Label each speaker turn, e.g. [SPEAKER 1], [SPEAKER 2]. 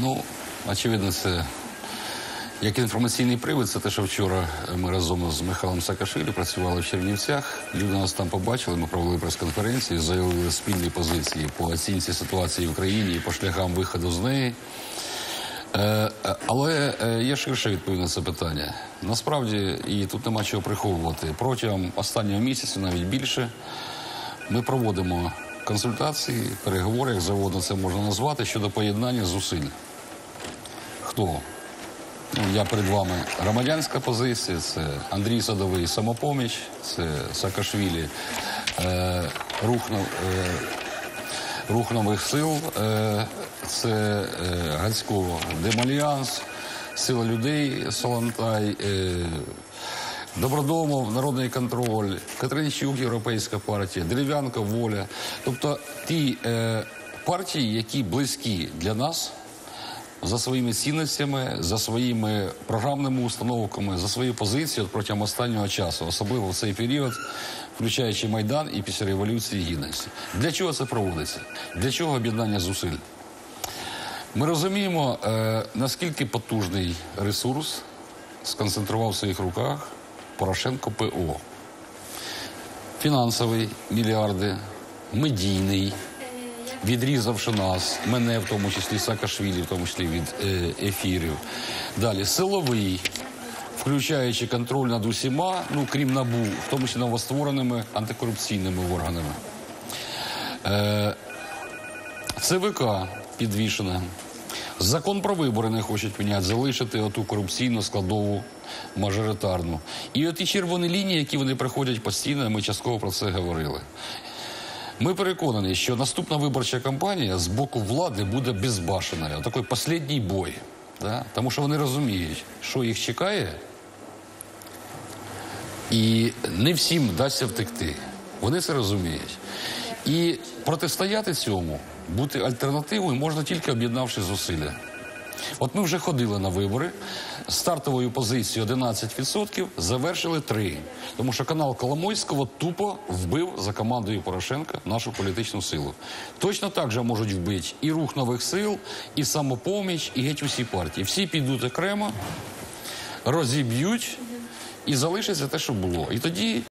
[SPEAKER 1] Ну, очевидно, це як інформаційний привід, це те, що вчора ми разом з Михайлом Саакашвілі працювали в Чернівцях. Люди нас там побачили, ми провели прес-конференцію, заявили спільні позиції по оцінці ситуації в країні і по шляхам виходу з неї. Е, е, Але е, є ширша відповідь на це питання. Насправді, і тут нема чого приховувати. Протягом останнього місяця, навіть більше, ми проводимо консультації, переговори, як завгодно це можна назвати, щодо поєднання зусиль. Хто? Ну, я перед вами громадянська позиція, це Андрій Садовий самопоміч, це Саакашвілі, е, рух, е, рух нових сил, е, це е, Гацько Демальянс, Сила людей Солонтай, е, Добродомов, Народний контроль, Катеринчук, Європейська партія, Дерев'янка, Воля. Тобто ті е, партії, які близькі для нас за своїми цінностями, за своїми програмними установками, за свою позицію от протягом останнього часу, особливо в цей період, включаючи Майдан і після Революції Гідності. Для чого це проводиться? Для чого об'єднання зусиль? Ми розуміємо, е, наскільки потужний ресурс сконцентрував в своїх руках Порошенко ПО. Фінансовий мільярди, медійний, відрізавши нас, мене в тому числі Саакашвілі, в тому числі від е, ефірів. Далі силовий, включаючи контроль над усіма, ну крім набу, в тому числі новоствореними антикорупційними органами. Е, ЦВК підвішена. Закон про вибори не хочуть міняти, залишити оту корупційну складову мажоритарну. І оті червоні лінії, які вони приходять постійно, ми частково про це говорили. Ми переконані, що наступна виборча кампанія з боку влади буде безбашеною. Такий останній бой. Да? Тому що вони розуміють, що їх чекає, і не всім вдасться втекти. Вони це розуміють. І протистояти цьому, бути альтернативою можна тільки об'єднавши зусилля. От ми вже ходили на вибори стартовою позицією 11%, завершили 3%. Тому що канал Коломойського тупо вбив за командою Порошенка нашу політичну силу. Точно так же можуть вбити і рух нових сил, і самопоміч, і геть усі партії. Всі підуть окремо, розіб'ють і залишиться те, що було. І тоді